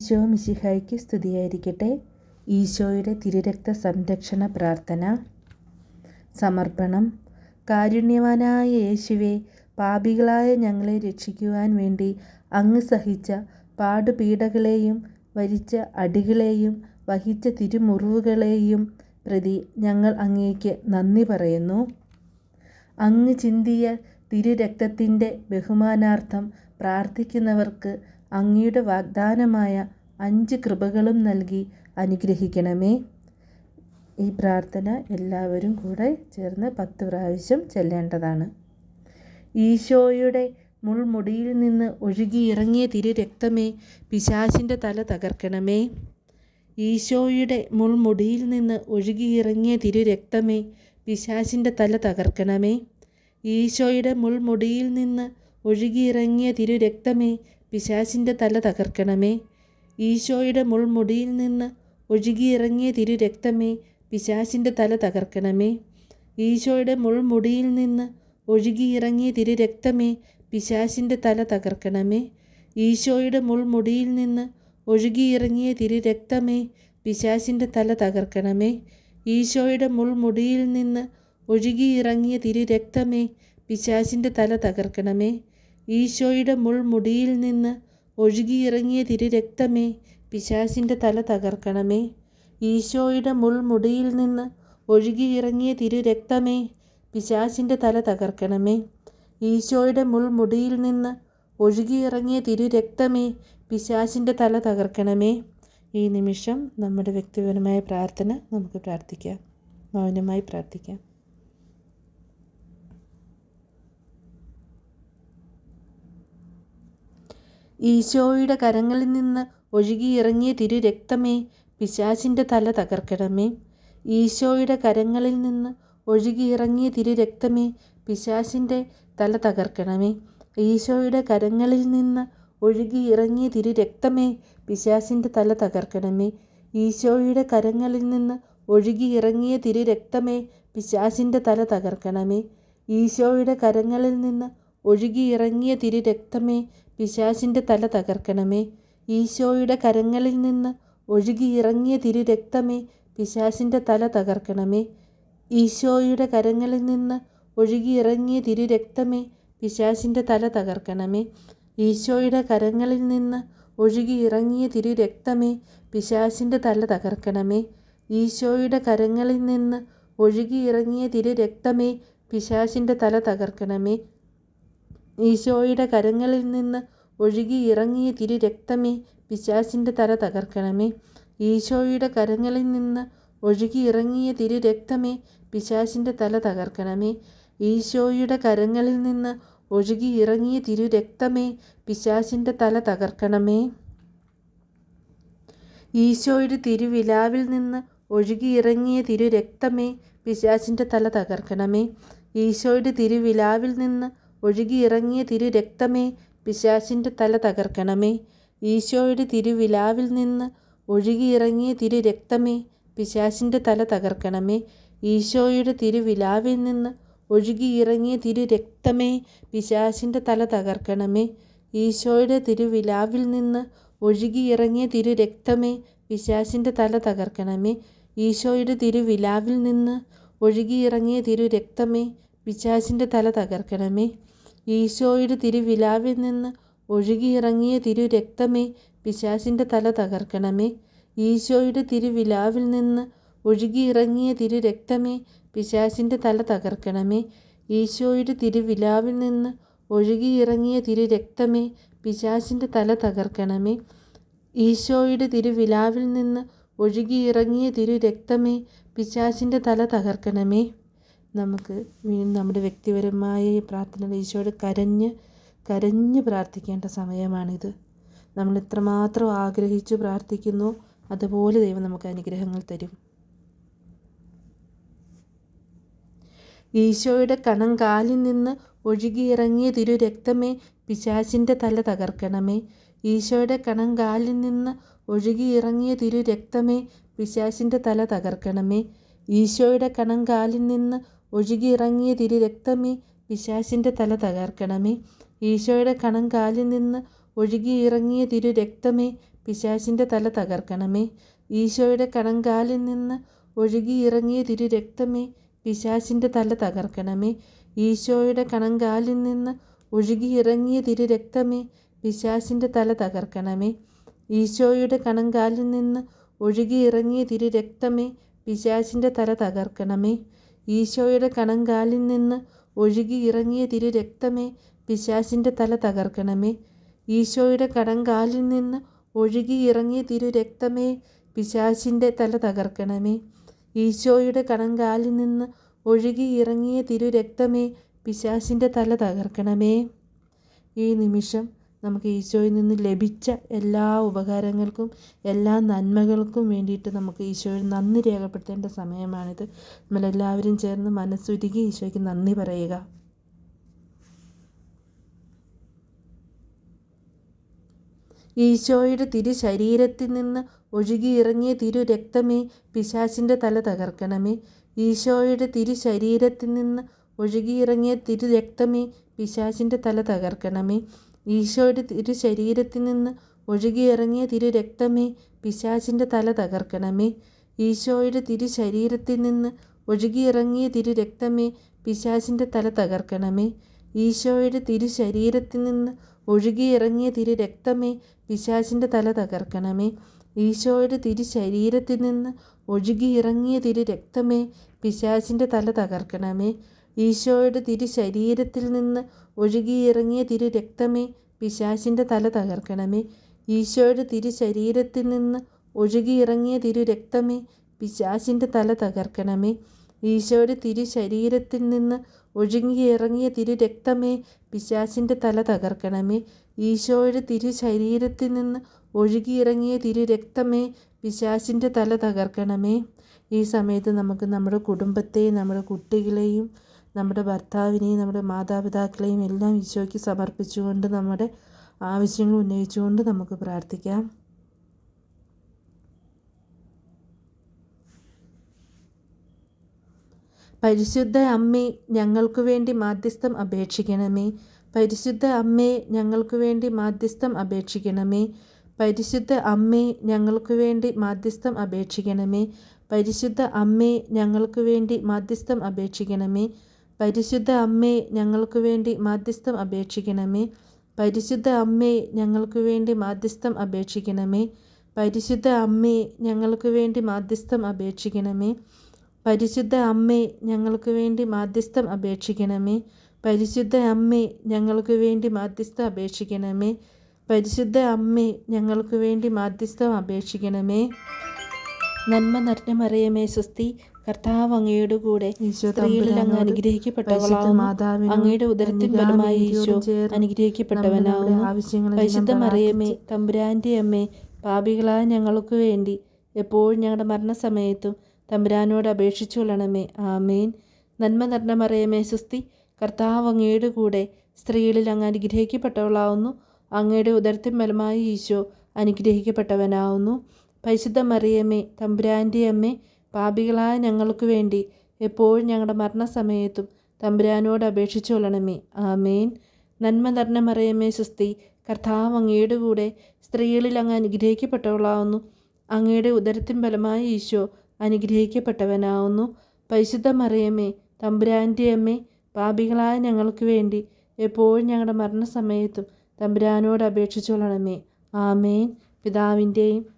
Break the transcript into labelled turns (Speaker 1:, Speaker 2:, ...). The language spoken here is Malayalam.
Speaker 1: ഈശോ മിശിഹായ്ക്ക് സ്തുതിയായിരിക്കട്ടെ. ഈശോയുടെ തിരുരക്ത സംരക്ഷണ പ്രാർത്ഥന സമർപ്പണം. കാരുണ്യവാനായ യേശുവെ പാപികളായ ഞങ്ങളെ രക്ഷിക്കുവാൻ വേണ്ടി അങ്ങ് സഹിച്ച പാടുപീഡകളെയും വരിച്ച അടികളെയും വഹിച്ച തിരുമുറിവുകളെയും പ്രതി ഞങ്ങൾ അങ്ങേക്ക് നന്ദി പറയുന്നു. അങ്ങ് ചിന്തിയ തിരുരക്തത്തിന്റെ ബഹുമാനാർത്ഥം പ്രാർത്ഥിക്കുന്നവർക്ക് അങ്ങയുടെ വാഗ്ദാനമായ അഞ്ച് കൃപകളും നൽകി അനുഗ്രഹിക്കണമേ. ഈ പ്രാർത്ഥന എല്ലാവരും കൂടെ ചേർന്ന് പത്ത് പ്രാവശ്യം ചെല്ലേണ്ടതാണ്. ഈശോയുടെ മുൾമുടിയിൽ നിന്ന് ഒഴുകിയിറങ്ങിയ തിരു രക്തമേ പിശാചിന്റെ തല തകർക്കണമേ. ഈശോയുടെ മുൾമുടിയിൽ നിന്ന് ഒഴുകിയിറങ്ങിയ തിരു രക്തമേ പിശാചിന്റെ തല തകർക്കണമേ. ഈശോയുടെ മുൾമുടിയിൽ നിന്ന് ഒഴുകിയിറങ്ങിയ തിരുരക്തമേ പിശാചിന്റെ തല തകർക്കണമേ. ഈശോയുടെ മുൾമുടിയിൽ നിന്ന് ഒഴുകിയിറങ്ങിയ തിരു രക്തമേ പിശാചിന്റെ തല തകർക്കണമേ. ഈശോയുടെ മുൾമുടിയിൽ നിന്ന് ഒഴുകിയിറങ്ങിയ തിരു രക്തമേ പിശാചിന്റെ തല തകർക്കണമേ. ഈശോയുടെ മുൾമുടിയിൽ നിന്ന് ഒഴുകിയിറങ്ങിയ തിരു രക്തമേ പിശാചിന്റെ തല തകർക്കണമേ. ഈശോയുടെ മുൾമുടിയിൽ നിന്ന് ഒഴുകിയിറങ്ങിയ തിരു രക്തമേ പിശാചിന്റെ തല തകർക്കണമേ. ഈശോയുടെ മുൾമുടിയിൽ നിന്ന് ഒഴുകിയിറങ്ങിയ തിരുരക്തമേ പിശാസിന്റെ തല തകർക്കണമേ. ഈശോയുടെ മുൾമുടിയിൽ നിന്ന് ഒഴുകിയിറങ്ങിയ തിരുരക്തമേ പിശാസിന്റെ തല തകർക്കണമേ. ഈശോയുടെ മുൾമുടിയിൽ നിന്ന് ഒഴുകിയിറങ്ങിയ തിരുരക്തമേ പിശാസിന്റെ തല തകർക്കണമേ. ഈ നിമിഷം നമ്മുടെ വ്യക്തിപരമായ പ്രാർത്ഥന നമുക്ക് പ്രാർത്ഥിക്കാം. മൗനമായി പ്രാർത്ഥിക്കാം. ഈശോയുടെ കരങ്ങളിൽ നിന്ന് ഒഴുകിയിറങ്ങിയ തിരുരക്തമേ പിശാചിന്റെ തല തകർക്കണമേ. ഈശോയുടെ കരങ്ങളിൽ നിന്ന് ഒഴുകിയിറങ്ങിയ തിരുരക്തമേ പിശാചിന്റെ തല തകർക്കണമേ. ഈശോയുടെ കരങ്ങളിൽ നിന്ന് ഒഴുകിയിറങ്ങിയ തിരുരക്തമേ പിശാചിന്റെ തല തകർക്കണമേ. ഈശോയുടെ കരങ്ങളിൽ നിന്ന് ഒഴുകിയിറങ്ങിയ തിരുരക്തമേ പിശാചിന്റെ തല തകർക്കണമേ. ഈശോയുടെ കരങ്ങളിൽ നിന്ന് ഒഴുകിയിറങ്ങിയ തിരുരക്തമേ പിശാചിന്റെ തല തകർക്കണമേ. ഈശോയുടെ കരങ്ങളിൽ നിന്ന് ഒഴുകി ഒഴുകിയിറങ്ങിയ തിരുരക്തമേ പിശാചിന്റെ തല തകർക്കണമേ. ഈശോയുടെ കരങ്ങളിൽ നിന്ന് ഒഴുകി ഒഴുകിയിറങ്ങിയ തിരുരക്തമേ പിശാചിന്റെ തല തകർക്കണമേ. ഈശോയുടെ കരങ്ങളിൽ നിന്ന് ഒഴുകി ഒഴുകിയിറങ്ങിയ തിരുരക്തമേ പിശാചിന്റെ തല തകർക്കണമേ. ഈശോയുടെ കരങ്ങളിൽ നിന്ന് ഒഴുകി ഒഴുകിയിറങ്ങിയ തിരുരക്തമേ പിശാചിന്റെ തല തകർക്കണമേ. ഈശോയുടെ കരങ്ങളിൽ നിന്ന് ഒഴുകി ഇറങ്ങിയ തിരു രക്തമേ പിശാസിന്റെ തല തകർക്കണമേ. ഈശോയുടെ കരങ്ങളിൽ നിന്ന് ഒഴുകി ഇറങ്ങിയ തിരു രക്തമേ പിശാസിന്റെ തല തകർക്കണമേ. ഈശോയുടെ കരങ്ങളിൽ നിന്ന് ഒഴുകി ഇറങ്ങിയ തിരു രക്തമേ പിശാസിന്റെ തല തകർക്കണമേ. ഈശോയുടെ തിരുവിലാവിൽ നിന്ന് ഒഴുകി ഇറങ്ങിയ തിരു രക്തമേ പിശാസിന്റെ തല തകർക്കണമേ. ഈശോയുടെ തിരുവിലാവിൽ നിന്ന് ഒഴുകിയിറങ്ങിയ തിരു രക്തമേ പിശാചിന്റെ തല തകർക്കണമേ. ഈശോയുടെ തിരുവിലാവിൽ നിന്ന് ഒഴുകിയിറങ്ങിയ തിരു രക്തമേ പിശാചിന്റെ തല തകർക്കണമേ. ഈശോയുടെ തിരുവിലാവിൽ നിന്ന് ഒഴുകിയിറങ്ങിയ തിരു രക്തമേ പിശാചിന്റെ തല തകർക്കണമേ. ഈശോയുടെ തിരുവിലാവിൽ നിന്ന് ഒഴുകിയിറങ്ങിയ തിരു രക്തമേ പിശാചിന്റെ തല തകർക്കണമേ. ഈശോയുടെ തിരുവിലാവിൽ നിന്ന് ഒഴുകിയിറങ്ങിയ തിരു രക്തമേ പിശാചിന്റെ തല തകർക്കണമേ. ഈശോയുടെ തിരുവിലാവിൽ നിന്ന് ഒഴുകിയിറങ്ങിയ തിരു രക്തമേ പിശാചിന്റെ തല തകർക്കണമേ. ഈശോയുടെ തിരുവിലാവിൽ നിന്ന് ഒഴുകിയിറങ്ങിയ തിരു രക്തമേ പിശാചിന്റെ തല തകർക്കണമേ. ഈശോയുടെ തിരുവിലാവിൽ നിന്ന് ഒഴുകിയിറങ്ങിയ തിരു രക്തമേ പിശാചിന്റെ തല തകർക്കണമേ. ഈശോയുടെ തിരുവിലാവിൽ നിന്ന് ഒഴുകിയിറങ്ങിയ തിരു രക്തമേ പിശാചിന്റെ തല തകർക്കണമേ. നമുക്ക് വീണ്ടും നമ്മുടെ വ്യക്തിപരമായ പ്രാർത്ഥന ഈശോയോട് കരഞ്ഞ് കരഞ്ഞ് പ്രാർത്ഥിക്കേണ്ട സമയമാണിത്. നമ്മൾ എത്രമാത്രം ആഗ്രഹിച്ചു പ്രാർത്ഥിക്കുന്നു അതുപോലെ ദൈവം നമുക്ക് അനുഗ്രഹങ്ങൾ തരും. ഈശോയുടെ കണം കാലിൽ നിന്ന് ഒഴുകിയിറങ്ങിയ തിരു രക്തമേ പിശാചിന്റെ തല തകർക്കണമേ. ഈശോയുടെ കണം കാലിൽ നിന്ന് ഒഴുകിയിറങ്ങിയ തിരു രക്തമേ പിശാചിന്റെ തല തകർക്കണമേ. ഈശോയുടെ കണം കാലിൽ നിന്ന് ഒഴുകിയിറങ്ങിയ തിരുരക്തമേ പിശാശിന്റെ തല തകർക്കണമേ. ഈശോയുടെ കണം കാലിൽ നിന്ന് ഒഴുകിയിറങ്ങിയ തിരുരക്തമേ പിശാശിന്റെ തല തകർക്കണമേ. ഈശോയുടെ കണം കാലിൽ നിന്ന് ഒഴുകിയിറങ്ങിയ തിരു രക്തമേ പിശാശിന്റെ തല തകർക്കണമേ. ഈശോയുടെ കണം കാലിൽ നിന്ന് ഒഴുകിയിറങ്ങിയ തിരു രക്തമേ പിശാശിന്റെ തല തകർക്കണമേ. ഈശോയുടെ കണം കാലിൽ നിന്ന് ഒഴുകിയിറങ്ങിയ തിരു രക്തമേ പിശാചിന്റെ തല തകർക്കണമേ. ഈശോയുടെ കണങ്കാലിൽ നിന്ന് ഒഴുകി ഇറങ്ങിയ തിരു രക്തമേ പിശാചിന്റെ തല തകർക്കണമേ. ഈശോയുടെ കണങ്കാലിൽ നിന്ന് ഒഴുകി ഇറങ്ങിയ തിരു രക്തമേ പിശാചിന്റെ തല തകർക്കണമേ. ഈശോയുടെ കണങ്കാലിൽ നിന്ന് ഒഴുകി ഇറങ്ങിയ തിരു രക്തമേ പിശാചിന്റെ തല തകർക്കണമേ. ഈ നിമിഷം നമുക്ക് ഈശോയിൽ നിന്ന് ലഭിച്ച എല്ലാ ഉപകാരങ്ങൾക്കും എല്ലാ നന്മകൾക്കും വേണ്ടിയിട്ട് നമുക്ക് ഈശോയിൽ നന്ദി രേഖപ്പെടുത്തേണ്ട സമയമാണിത്. നമ്മളെല്ലാവരും ചേർന്ന് മനസ്സുരുകി ഈശോയ്ക്ക് നന്ദി പറയുക. ഈശോയുടെ തിരു ശരീരത്തിൽ നിന്ന് ഒഴുകിയിറങ്ങിയ തിരു രക്തമേ പിശാചിന്റെ തല തകർക്കണമേ. ഈശോയുടെ തിരു ശരീരത്തിൽ നിന്ന് ഒഴുകിയിറങ്ങിയ തിരു രക്തമേ പിശാചിന്റെ തല തകർക്കണമേ. ഈശോയുടെ തിരു ശരീരത്തിൽ നിന്ന് ഒഴുകിയിറങ്ങിയ തിരു രക്തമേ പിശാചിന്റെ തല തകർക്കണമേ. ഈശോയുടെ തിരു ശരീരത്തിൽ നിന്ന് ഒഴുകിയിറങ്ങിയ തിരു രക്തമേ പിശാചിന്റെ തല തകർക്കണമേ. ഈശോയുടെ തിരു ശരീരത്തിൽ നിന്ന് ഒഴുകിയിറങ്ങിയ തിരു രക്തമേ പിശാചിന്റെ തല തകർക്കണമേ. ഈശോയുടെ തിരു ശരീരത്തിൽ നിന്ന് ഒഴുകിയിറങ്ങിയ തിരു രക്തമേ പിശാചിന്റെ തല തകർക്കണമേ. ഈശോയുടെ തിരു ശരീരത്തിൽ നിന്ന് ഒഴുകിയിറങ്ങിയ തിരു രക്തമേ പിശാചിന്റെ തല തകർക്കണമേ. ഈശോയുടെ തിരു ശരീരത്തിൽ നിന്ന് ഒഴുകിയിറങ്ങിയ തിരു രക്തമേ പിശാചിന്റെ തല തകർക്കണമേ. ഈശോയുടെ തിരു ശരീരത്തിൽ നിന്ന് ഒഴുകിയിറങ്ങിയ തിരു രക്തമേ പിശാചിന്റെ തല തകർക്കണമേ. ഈശോയുടെ തിരു ശരീരത്തിൽ നിന്ന് ഒഴുകിയിറങ്ങിയ തിരു രക്തമേ പിശാചിന്റെ തല തകർക്കണമേ. ഈ സമയത്ത് നമുക്ക് നമ്മുടെ കുടുംബത്തെയും നമ്മുടെ കുട്ടികളെയും നമ്മുടെ ഭർത്താവിനെയും നമ്മുടെ മാതാപിതാക്കളെയും എല്ലാം ഈശോയ്ക്ക് സമർപ്പിച്ചുകൊണ്ട് നമ്മുടെ ആവശ്യങ്ങൾ ഉന്നയിച്ചുകൊണ്ട് നമുക്ക് പ്രാർത്ഥിക്കാം. പരിശുദ്ധ അമ്മേ ഞങ്ങൾക്ക് വേണ്ടി മാധ്യസ്ഥം അപേക്ഷിക്കണമേ. പരിശുദ്ധ അമ്മേ ഞങ്ങൾക്ക് വേണ്ടി മാധ്യസ്ഥം അപേക്ഷിക്കണമേ. പരിശുദ്ധ അമ്മേ ഞങ്ങൾക്ക് വേണ്ടി മാധ്യസ്ഥം അപേക്ഷിക്കണമേ. പരിശുദ്ധ അമ്മേ ഞങ്ങൾക്ക് വേണ്ടി മാധ്യസ്ഥം അപേക്ഷിക്കണമേ. പരിശുദ്ധ അമ്മേ ഞങ്ങൾക്ക് വേണ്ടി മാധ്യസ്ഥം അപേക്ഷിക്കണമേ. പരിശുദ്ധ അമ്മേ ഞങ്ങൾക്ക് വേണ്ടി മാധ്യസ്ഥം അപേക്ഷിക്കണമേ. പരിശുദ്ധ അമ്മേ ഞങ്ങൾക്ക് വേണ്ടി മാധ്യസ്ഥം അപേക്ഷിക്കണമേ. പരിശുദ്ധ അമ്മേ ഞങ്ങൾക്ക് വേണ്ടി മാധ്യസ്ഥം അപേക്ഷിക്കണമേ. പരിശുദ്ധ അമ്മേ ഞങ്ങൾക്ക് വേണ്ടി മാധ്യസ്ഥം അപേക്ഷിക്കണമേ. പരിശുദ്ധ അമ്മേ ഞങ്ങൾക്ക് വേണ്ടി മാധ്യസ്ഥം അപേക്ഷിക്കണമേ. നന്മ നിറഞ്ഞ മറിയമേ സ്വസ്തി കർത്താവ് അങ്ങയുടെ കൂടെ സ്ത്രീകളിൽ അങ്ങ് അനുഗ്രഹിക്കപ്പെട്ടവളാവും അങ്ങയുടെ ഉദരത്തിൽ ഫലമായി ഈശോ അനുഗ്രഹിക്കപ്പെട്ടവനാവുന്നു. പരിശുദ്ധ മറിയമേ തമ്പുരാന്റെ അമ്മേ പാപികളായ ഞങ്ങൾക്ക് വേണ്ടി എപ്പോഴും ഞങ്ങളുടെ മരണസമയത്തും തമ്പുരാനോട് അപേക്ഷിച്ചു കൊള്ളണമേ. ആമേൻ. നന്മ നിറഞ്ഞ മറിയമേ സ്വസ്തി കർത്താവ് അങ്ങയുടെ കൂടെ സ്ത്രീകളിൽ അങ്ങ് അനുഗ്രഹിക്കപ്പെട്ടവളാവുന്നു. അങ്ങയുടെ ഉദരത്തിൻ ഫലമായി ഈശോ അനുഗ്രഹിക്കപ്പെട്ടവനാവുന്നു. പരിശുദ്ധ മറിയമ്മേ തമ്പുരാന്റെ അമ്മേ പാപികളായ ഞങ്ങൾക്ക് വേണ്ടി എപ്പോഴും ഞങ്ങളുടെ മരണസമയത്തും തമ്പുരാനോട് അപേക്ഷിച്ചു കൊള്ളണമേ. ആമേൻ. നന്മ നിറഞ്ഞ മറിയമ്മേ സുസ്തി കർത്താവ് അങ്ങയുടെ കൂടെ സ്ത്രീകളിൽ അങ്ങ് അനുഗ്രഹിക്കപ്പെട്ടവളാവുന്നു. അങ്ങയുടെ ഉദരത്തിൻ ബലമായ ഈശോ അനുഗ്രഹിക്കപ്പെട്ടവനാവുന്നു. പരിശുദ്ധ മറിയമ്മേ തമ്പുരാന്റെ അമ്മേ പാപികളായ ഞങ്ങൾക്ക് വേണ്ടി എപ്പോഴും ഞങ്ങളുടെ മരണസമയത്തും തമ്പുരാനോട് അപേക്ഷിച്ചു കൊള്ളണമേ. ആമേൻ. പിതാവിന്റെയും